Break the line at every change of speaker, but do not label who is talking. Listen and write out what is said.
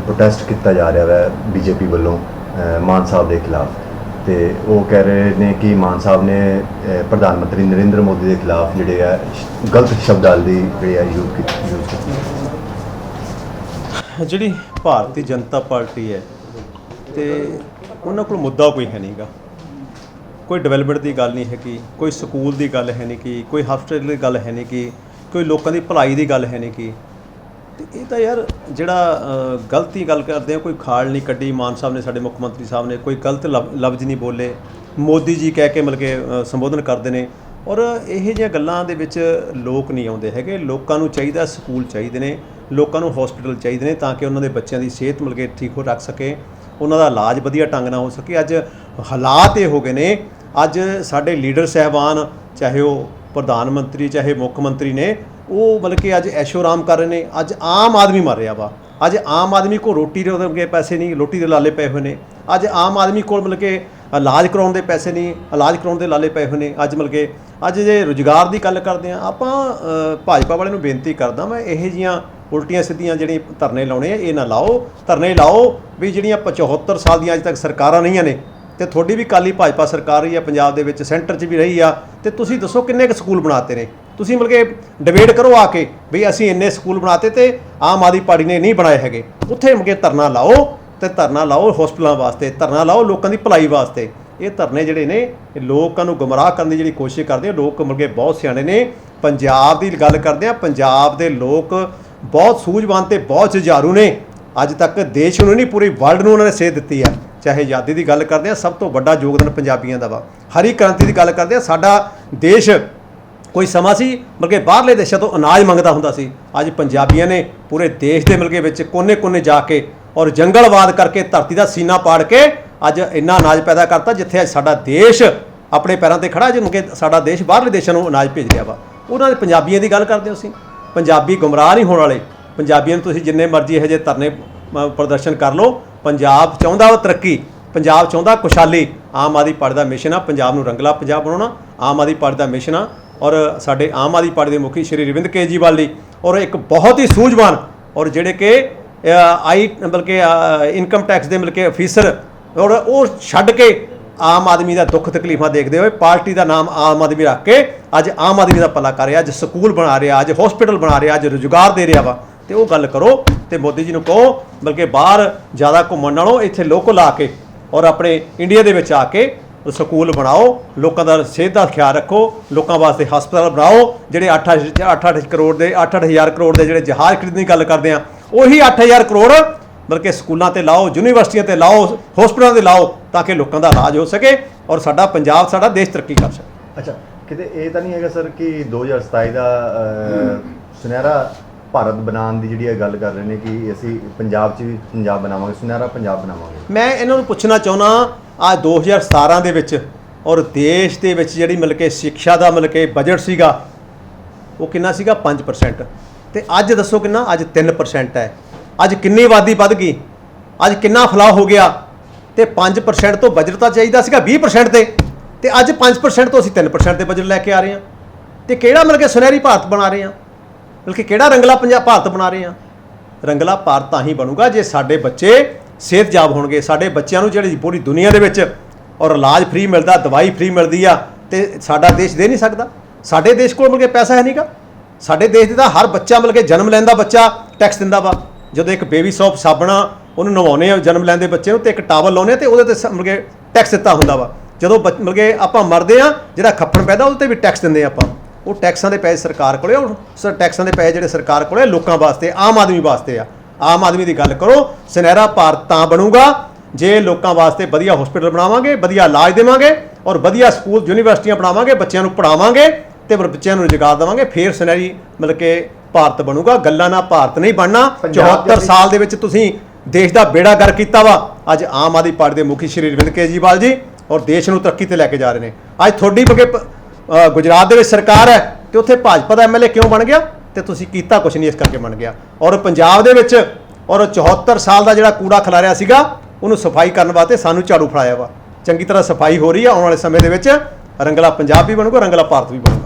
Protest ਕੀਤਾ ਜਾ ਰਿਹਾ ਹੈ ਬੀਜੇਪੀ ਵੱਲੋਂ ਮਾਨ ਸਾਹਿਬ ਦੇ ਖਿਲਾਫ। ਤੇ ਉਹ ਕਹਿ ਰਹੇ ਨੇ ਕਿ ਮਾਨ ਸਾਹਿਬ ਨੇ ਪ੍ਰਧਾਨ ਮੰਤਰੀ ਨਰਿੰਦਰ ਮੋਦੀ ਦੇ ਖਿਲਾਫ ਜਿਹੜੇ ਆ ਗਲਤ ਸ਼ਬਦਾਂ ਦੀ ਜਿਹੜੀ ਆ ਯੂਜ਼ ਕੀਤੀ ਯੂਜ਼ ਕੀਤੀ
ਜਿਹੜੀ ਭਾਰਤੀ ਜਨਤਾ ਪਾਰਟੀ ਹੈ, ਤੇ ਉਹਨਾਂ ਕੋਲ ਮੁੱਦਾ ਕੋਈ ਹੈ ਨਹੀਂਗਾ ਕੋਈ ਡਿਵੈਲਪਮੈਂਟ ਦੀ ਗੱਲ ਨਹੀਂ ਹੈ ਕਿ ਕੋਈ ਸਕੂਲ ਦੀ ਗੱਲ ਹੈ ਨਹੀਂ ਕਿ ਕੋਈ ਹਸਪਤਾਲ ਦੀ ਗੱਲ ਹੈ ਨਹੀਂ ਕਿ ਕੋਈ ਲੋਕਾਂ ਦੀ ਭਲਾਈ ਦੀ ਗੱਲ ਹੈ ਨਹੀਂ ਕਿ ਤੇ ਇਹ ਤਾਂ ਯਾਰ ਜਿਹੜਾ ਗਲਤੀ ਗੱਲ ਕਰਦੇ ਆ, ਕੋਈ ਖਾਲ ਨਹੀਂ ਕੱਢੀ, ਮਾਨ ਸਾਹਿਬ ਨੇ ਸਾਡੇ ਮੁੱਖ ਮੰਤਰੀ ਸਾਹਿਬ ਨੇ, ਕੋਈ ਗਲਤ ਲਫ਼- ਲਫ਼ਜ਼ ਨਹੀਂ ਬੋਲੇ। ਮੋਦੀ ਜੀ ਕਹਿ ਕੇ ਮਿਲ ਕੇ ਸੰਬੋਧਨ ਕਰਦੇ ਨੇ। ਔਰ ਇਹ ਜਿਹੀਆਂ ਗੱਲਾਂ ਦੇ ਵਿੱਚ ਲੋਕ ਨਹੀਂ ਆਉਂਦੇ ਹੈਗੇ। ਲੋਕਾਂ ਨੂੰ ਚਾਹੀਦਾ ਸਕੂਲ ਚਾਹੀਦੇ ਨੇ, ਲੋਕਾਂ ਨੂੰ ਹਸਪੀਟਲ ਚਾਹੀਦੇ ਨੇ, ਤਾਂ ਕਿ ਉਹਨਾਂ ਦੇ ਬੱਚਿਆਂ ਦੀ ਸਿਹਤ ਮਿਲ ਕੇ ਠੀਕ ਹੋ ਰੱਖ ਸਕੇ, ਉਹਨਾਂ ਦਾ ਇਲਾਜ ਵਧੀਆ ਢੰਗ ਨਾਲ ਹੋ ਸਕੇ। ਅੱਜ ਹਾਲਾਤ ਇਹ ਹੋ ਗਏ ਨੇ। ਅੱਜ ਸਾਡੇ ਲੀਡਰ ਸਹਿਬਾਨ, ਚਾਹੇ ਉਹ ਪ੍ਰਧਾਨ ਮੰਤਰੀ ਚਾਹੇ ਮੁੱਖ ਮੰਤਰੀ ਨੇ, ਉਹ ਮਤਲਬ ਕਿ ਅੱਜ ਐਸ਼ੋ ਆਰਾਮ ਕਰ ਰਹੇ ਨੇ, ਅੱਜ ਆਮ ਆਦਮੀ ਮਰ ਰਿਹਾ ਵਾ। ਅੱਜ ਆਮ ਆਦਮੀ ਕੋਲ ਰੋਟੀ ਦੇ ਉਹਦੇ ਪੈਸੇ ਨਹੀਂ, ਰੋਟੀ ਦੇ ਲਾਲੇ ਪਏ ਹੋਏ ਨੇ। ਅੱਜ ਆਮ ਆਦਮੀ ਕੋਲ ਮਤਲਬ ਕਿ ਇਲਾਜ ਕਰਾਉਣ ਦੇ ਪੈਸੇ ਨਹੀਂ, ਇਲਾਜ ਕਰਾਉਣ ਦੇ ਲਾਲੇ ਪਏ ਹੋਏ ਨੇ। ਅੱਜ ਮਤਲਬ ਕਿ ਅੱਜ ਜੇ ਰੁਜ਼ਗਾਰ ਦੀ ਗੱਲ ਕਰਦੇ ਆ ਆਪਾਂ ਭਾਜਪਾ ਵਾਲਿਆਂ ਨੂੰ ਬੇਨਤੀ ਕਰਦਾ ਮੈਂ ਇਹੋ ਜੀਆਂ ਉਲਟੀਆਂ ਸਿੱਧੀਆਂ ਜਿਹੜੀਆਂ ਧਰਨੇ ਲਾਉਣੇ ਆ, ਇਹ ਨਾ ਲਾਓ। ਧਰਨੇ ਲਾਓ ਵੀ ਜਿਹੜੀਆਂ 75 ਸਾਲ ਦੀਆਂ ਅੱਜ ਤੱਕ ਸਰਕਾਰਾਂ ਰਹੀਆਂ ਨੇ ਤੇ ਤੁਹਾਡੀ ਵੀ ਕਾਲੀ ਭਾਜਪਾ ਸਰਕਾਰ ਰਹੀ ਆ, ਪੰਜਾਬ ਦੇ ਵਿੱਚ ਸੈਂਟਰ 'ਚ ਵੀ ਰਹੀ ਆ, ਤੇ ਤੁਸੀਂ ਦੱਸੋ ਕਿੰਨੇ ਕੁ ਸਕੂਲ ਬਣਾਤੇ ਨੇ? ਤੁਸੀਂ ਮਤਲਬ ਕਿ ਡਿਬੇਟ ਕਰੋ ਆ ਕੇ ਵੀ ਅਸੀਂ ਇੰਨੇ ਸਕੂਲ ਬਣਾਤੇ ਤੇ ਆਮ ਆਦਮੀ ਪਾਰਟੀ ਨੇ ਨਹੀਂ ਬਣਾਏ ਹੈਗੇ। ਉੱਥੇ ਮਤਲਬ ਕਿ ਧਰਨਾ ਲਾਓ ਤੇ ਧਰਨਾ ਲਾਓ ਹਸਪਤਾਲਾਂ ਵਾਸਤੇ, ਧਰਨਾ ਲਾਓ ਲੋਕਾਂ ਦੀ ਭਲਾਈ ਵਾਸਤੇ। ਇਹ ਧਰਨੇ ਜਿਹੜੇ ਨੇ, ਇਹ ਲੋਕਾਂ ਨੂੰ ਗੁੰਮਰਾਹ ਕਰਨ ਦੀ ਜਿਹੜੀ ਕੋਸ਼ਿਸ਼ ਕਰਦੇ ਆ, ਲੋਕ ਮਤਲਬ ਕਿ ਬਹੁਤ ਸਿਆਣੇ ਨੇ। ਪੰਜਾਬ ਦੀ ਗੱਲ ਕਰਦੇ ਆ, ਪੰਜਾਬ ਦੇ ਲੋਕ ਬਹੁਤ ਸੂਝਵਾਨ ਤੇ ਬਹੁਤ ਜੁਝਾਰੂ ਨੇ। ਅੱਜ ਤੱਕ ਦੇਸ਼ ਨੂੰ ਨਹੀਂ, ਪੂਰੀ ਵਰਲਡ ਨੂੰ ਉਹਨਾਂ ਨੇ ਸੇਧ ਦਿੱਤੀ ਆ। ਚਾਹੇ ਆਜ਼ਾਦੀ ਦੀ ਗੱਲ ਕਰਦੇ ਆ ਸਭ ਤੋਂ ਵੱਡਾ ਯੋਗਦਾਨ ਪੰਜਾਬੀਆਂ ਦਾ ਵਾ। ਹਰੀ ਕ੍ਰਾਂਤੀ ਦੀ ਗੱਲ ਕਰਦੇ ਆ ਸਾਡਾ ਦੇਸ਼ ਕੋਈ ਸਮਾਂ ਸੀ, ਬਲਕਿ ਬਾਹਰਲੇ ਦੇਸ਼ਾਂ ਤੋਂ ਅਨਾਜ ਮੰਗਦਾ ਹੁੰਦਾ ਸੀ। ਅੱਜ ਪੰਜਾਬੀਆਂ ਨੇ ਪੂਰੇ ਦੇਸ਼ ਦੇ ਮਤਲਬ ਵਿੱਚ ਕੋਨੇ-ਕੋਨੇ ਜਾ ਕੇ ਔਰ ਜੰਗਲਵਾਦ ਕਰਕੇ ਧਰਤੀ ਦਾ ਸੀਨਾ ਪਾੜ ਕੇ ਅੱਜ ਇੰਨਾ ਅਨਾਜ ਪੈਦਾ ਕਰਤਾ, ਜਿੱਥੇ ਅੱਜ ਸਾਡਾ ਦੇਸ਼ ਆਪਣੇ ਪੈਰਾਂ ਤੇ ਖੜਾ ਜਿਵੇਂ ਕਿ ਸਾਡਾ ਦੇਸ਼ ਬਾਹਰਲੇ ਦੇਸ਼ਾਂ ਨੂੰ ਅਨਾਜ ਭੇਜ ਰਿਹਾ ਵਾ। ਉਹਨਾਂ ਦੇ ਪੰਜਾਬੀਆਂ ਦੀ ਗੱਲ ਕਰਦੇ ਹੋ ਅਸੀਂ। ਪੰਜਾਬੀ ਗੁੰਮਰਾਹ ਨਹੀਂ ਹੋਣ ਵਾਲੇ। ਪੰਜਾਬੀਆਂ ਨੂੰ ਤੁਸੀਂ ਜਿੰਨੇ ਮਰਜ਼ੀ ਇਹੋ ਜਿਹੇ ਧਰਨੇ ਪ੍ਰਦਰਸ਼ਨ ਕਰ ਲਓ। ਪੰਜਾਬ ਚਾਹੁੰਦਾ ਵਾ ਤਰੱਕੀ ਪੰਜਾਬ ਚਾਹੁੰਦਾ ਖੁਸ਼ਹਾਲੀ ਆਮ ਆਦਮੀ ਪਾਰਟੀ ਦਾ ਮਿਸ਼ਨ ਆ ਪੰਜਾਬ ਨੂੰ ਰੰਗਲਾ ਪੰਜਾਬ ਬਣਾਉਣਾ ਆਮ ਆਦਮੀ ਪਾਰਟੀ ਦਾ ਮਿਸ਼ਨ ਆ ਔਰ ਸਾਡੇ ਆਮ ਆਦਮੀ ਪਾਰਟੀ ਦੇ ਮੁਖੀ ਸ਼੍ਰੀ ਰਵਿੰਦਰ ਕੇਜਰੀਵਾਲ ਜੀ ਔਰ ਇੱਕ ਬਹੁਤ ਹੀ ਸੂਝਵਾਨ ਔਰ ਜਿਹੜੇ ਕਿ ਅ, ਆਈ ਬਲਕਿ ਇਨਕਮ ਟੈਕਸ ਦੇ ਮਿਲ ਕੇ ਅਫੀਸਰ ਔਰ ਉਹ ਛੱਡ ਕੇ ਆਮ ਆਦਮੀ ਦਾ ਦੁੱਖ ਤਕਲੀਫਾਂ ਦੇਖਦੇ ਹੋਏ ਪਾਰਟੀ ਦਾ ਨਾਮ ਆਮ ਆਦਮੀ ਰੱਖ ਕੇ ਅੱਜ ਆਮ ਆਦਮੀ ਦਾ ਭਲਾ ਕਰ ਰਿਹਾ ਅੱਜ ਸਕੂਲ ਬਣਾ ਰਿਹਾ ਅੱਜ ਹਸਪੀਟਲ ਬਣਾ ਰਿਹਾ ਅੱਜ ਰੁਜ਼ਗਾਰ ਦੇ ਰਿਹਾ ਵਾ। ਤੇ ਉਹ ਗੱਲ ਕਰੋ ਤੇ ਮੋਦੀ ਜੀ ਨੂੰ ਕਹੋ, ਬਲਕਿ ਬਾਹਰ ਜ਼ਿਆਦਾ ਘੁੰਮਣ ਨਾਲੋਂ ਇੱਥੇ ਲੋਕਲ ਆ ਕੇ ਔਰ ਆਪਣੇ ਇੰਡੀਆ ਦੇ ਵਿੱਚ ਆ ਕੇ ਸਕੂਲ ਬਣਾਓ, ਲੋਕਾਂ ਦਾ ਸਿਹਤ ਦਾ ਖਿਆਲ ਰੱਖੋ, ਲੋਕਾਂ ਵਾਸਤੇ ਹਸਪਤਾਲ ਬਣਾਓ, ਜਿਹੜੇ 8-8 ਕਰੋੜ ਦੇ 8-8000 ਕਰੋੜ ਦੇ ਜਿਹੜੇ ਜਹਾਜ਼ ਖਰੀਦਣ ਦੀ ਗੱਲ ਕਰਦੇ ਆ, ਉਹੀ 8000 ਕਰੋੜ ਬਲਕਿ ਸਕੂਲਾਂ ਤੇ ਲਾਓ, ਯੂਨੀਵਰਸਿਟੀਆਂ ਤੇ ਲਾਓ, ਹਸਪਤਾਲਾਂ ਤੇ ਲਾਓ, ਤਾਂ ਕਿ ਲੋਕਾਂ ਦਾ ਇਲਾਜ ਹੋ ਸਕੇ ਔਰ ਸਾਡਾ ਪੰਜਾਬ, ਸਾਡਾ ਦੇਸ਼ ਤਰੱਕੀ ਕਰ ਸਕੇ।
ਅੱਛਾ, ਕਿਤੇ ਇਹ ਤਾਂ ਨਹੀਂ ਹੈਗਾ ਸਰ ਕਿ 2027 ਦਾ ਸੁਨਹਿਰਾ ਭਾਰਤ ਬਣਾਉਣ ਦੀ ਜਿਹੜੀ ਇਹ ਗੱਲ ਕਰ ਰਹੇ ਨੇ ਕਿ ਅਸੀਂ ਪੰਜਾਬ 'ਚ ਵੀ ਪੰਜਾਬ ਬਣਾਵਾਂਗੇ, ਸੁਨਹਿਰਾ ਪੰਜਾਬ ਬਣਾਵਾਂਗੇ।
ਮੈਂ ਇਹਨਾਂ ਨੂੰ ਪੁੱਛਣਾ ਚਾਹੁੰਦਾ ਆ 2017 ਦੇ ਵਿੱਚ ਔਰ ਦੇਸ਼ ਦੇ ਵਿੱਚ ਜਿਹੜੀ ਮਿਲ ਕੇ ਸਿੱਖਿਆ ਦਾ ਮਿਲ ਕੇ ਬਜਟ ਸੀਗਾ, ਉਹ ਕਿੰਨਾ ਸੀਗਾ? 5% ਤੇ ਅੱਜ ਦੱਸੋ ਕਿੰਨਾ? ਅੱਜ 3% ਹੈ। ਅੱਜ ਕਿੰਨੀ ਆਬਾਦੀ ਵੱਧ ਗਈ? ਅੱਜ ਕਿੰਨਾ ਫਲਾਹ ਹੋ ਗਿਆ? ਤੇ 5% ਤੋਂ ਬਜਟ ਤਾਂ ਚਾਹੀਦਾ ਸੀਗਾ 20% ਤੇ। ਤੇ ਅੱਜ 5% ਤੋਂ ਅਸੀਂ 3% ਤੇ ਬਜਟ ਲੈ ਕੇ ਆ ਰਹੇ ਹਾਂ। ਤੇ ਕਿਹੜਾ ਮਿਲ ਕੇ ਸੁਨਹਿਰੀ ਭਾਰਤ ਬਣਾ ਰਹੇ ਹਾਂ? ਬਲਕਿ ਕਿਹੜਾ ਰੰਗਲਾ ਪੰਜਾਬ ਭਾਰਤ ਬਣਾ ਰਹੇ ਹਾਂ ਰੰਗਲਾ ਭਾਰਤ ਤਾਂ ਹੀ ਬਣੂਗਾ ਜੇ ਸਾਡੇ ਬੱਚੇ ਸਿਹਤਯਾਬ ਹੋਣਗੇ। ਸਾਡੇ ਬੱਚਿਆਂ ਨੂੰ ਜਿਹੜੀ ਪੂਰੀ ਦੁਨੀਆ ਦੇ ਵਿੱਚ ਔਰ ਇਲਾਜ ਫ੍ਰੀ ਮਿਲਦਾ, ਦਵਾਈ ਫ੍ਰੀ ਮਿਲਦੀ ਆ ਤੇ ਸਾਡਾ ਦੇਸ਼ ਦੇ ਨਹੀਂ ਸਕਦਾ। ਸਾਡੇ ਦੇਸ਼ ਕੋਲ ਮਿਲ ਕੇ ਪੈਸਾ ਹੈ ਨਹੀਂਗਾ। ਸਾਡੇ ਦੇਸ਼ ਦੇ ਤਾਂ ਹਰ ਬੱਚਾ ਮਿਲ ਕੇ ਜਨਮ ਲੈਂਦਾ ਬੱਚਾ ਟੈਕਸ ਦਿੰਦਾ ਵਾ। ਜਦੋਂ ਇੱਕ ਬੇਬੀ ਸੌਪ ਸਾਬਣਾ, ਉਹਨੂੰ ਨਵਾਉਨੇ ਆ ਜਨਮ ਲੈਂਦੇ ਬੱਚੇ ਨੂੰ ਤੇ ਇੱਕ ਟਾਵਲ ਲਾਉਨੇ ਆ ਤੇ ਉਹਦੇ ਤੇ ਸ- ਮਿਲ ਕੇ ਟੈਕਸ ਦਿੱਤਾ ਹੁੰਦਾ ਵਾ। ਜਦੋਂ ਬੱਚ- ਮਿਲ ਕੇ ਆਪਾਂ ਮਰਦੇ ਆ, ਜਿਹੜਾ ਖੱਪਣ ਪੈਦਾ ਉਹਦੇ ਤੇ ਵੀ ਟੈਕਸ ਦਿੰਦੇ ਆ ਆਪਾਂ। ਉਹ ਟੈਕਸਾਂ ਦੇ ਪੈਸੇ ਸਰਕਾਰ ਕੋਲੇ ਉਹ ਸਰ ਟੈਕਸਾਂ ਦੇ ਪੈਸੇ ਜਿਹੜੇ ਸਰਕਾਰ ਕੋਲੇ ਲੋਕਾਂ ਵਾਸਤੇ ਆਮ ਆਦਮੀ ਵਾਸਤੇ ਆ। ਆਮ ਆਦਮੀ ਦੀ ਗੱਲ ਕਰੋ ਸੁਨਹਿਰਾ ਭਾਰਤ ਤਾਂ ਬਣੂਗਾ ਜੇ ਲੋਕਾਂ ਵਾਸਤੇ ਵਧੀਆ ਹਸਪੀਟਲ ਬਣਾਵਾਂਗੇ ਵਧੀਆ ਇਲਾਜ ਦੇਵਾਂਗੇ ਔਰ ਵਧੀਆ ਸਕੂਲ ਯੂਨੀਵਰਸਿਟੀਆਂ ਬਣਾਵਾਂਗੇ ਬੱਚਿਆਂ ਨੂੰ ਪੜਾਵਾਂਗੇ ਤੇ ਫਿਰ ਬੱਚਿਆਂ ਨੂੰ ਰੁਜ਼ਗਾਰ ਦੇਵਾਂਗੇ ਫੇਰ ਸੁਨਹਿਰੀ ਮਤਲਬ ਕਿ ਭਾਰਤ ਬਣੂਗਾ। ਗੱਲਾਂ ਨਾਲ ਭਾਰਤ ਨਹੀਂ ਬਣਨਾ।
ਪੰਜਾਬ
74 ਸਾਲ ਦੇ ਵਿੱਚ ਤੁਸੀਂ ਦੇਸ਼ ਦਾ ਬੇੜਾ ਗਰ ਕੀਤਾ ਵਾ। ਅੱਜ ਆਮ ਆਦਮੀ ਪਾਰਟੀ ਦੇ ਮੁਖੀ ਸ਼੍ਰੀ ਅਰਵਿੰਦ ਕੇਜਰੀਵਾਲ ਜੀ ਔਰ ਦੇਸ਼ ਨੂੰ ਤਰੱਕੀ ਤੇ ਲੈ ਕੇ ਜਾ ਰਹੇ ਨੇ। ਅੱਜ ਤੁਹਾਡੀ ਬਗੇ ਗੁਜਰਾਤ ਦੇ ਵਿੱਚ ਸਰਕਾਰ ਹੈ ਤੇ ਉੱਥੇ ਭਾਜਪਾ ਦਾ ਐਮਐਲਏ ਕਿਉਂ ਬਣ ਗਿਆ? ਤੇ ਤੁਸੀਂ ਕੀਤਾ ਕੁਛ ਨਹੀਂ, ਇਸ ਕਰਕੇ ਬਣ ਗਿਆ। ਔਰ ਪੰਜਾਬ ਦੇ ਵਿੱਚ, ਔਰ 74 ਸਾਲ ਦਾ ਜਿਹੜਾ ਕੂੜਾ ਖਿਲਾਰਿਆ ਸੀਗਾ, ਉਹਨੂੰ ਸਫ਼ਾਈ ਕਰਨ ਵਾਸਤੇ ਸਾਨੂੰ ਝਾੜੂ ਫੜਾਇਆ ਵਾ। ਚੰਗੀ ਤਰ੍ਹਾਂ ਸਫ਼ਾਈ ਹੋ ਰਹੀ ਆ, ਆਉਣ ਵਾਲੇ ਸਮੇਂ ਦੇ ਵਿੱਚ ਰੰਗਲਾ ਪੰਜਾਬ ਵੀ ਬਣੂਗਾ, ਰੰਗਲਾ ਭਾਰਤ ਵੀ ਬਣੂਗਾ।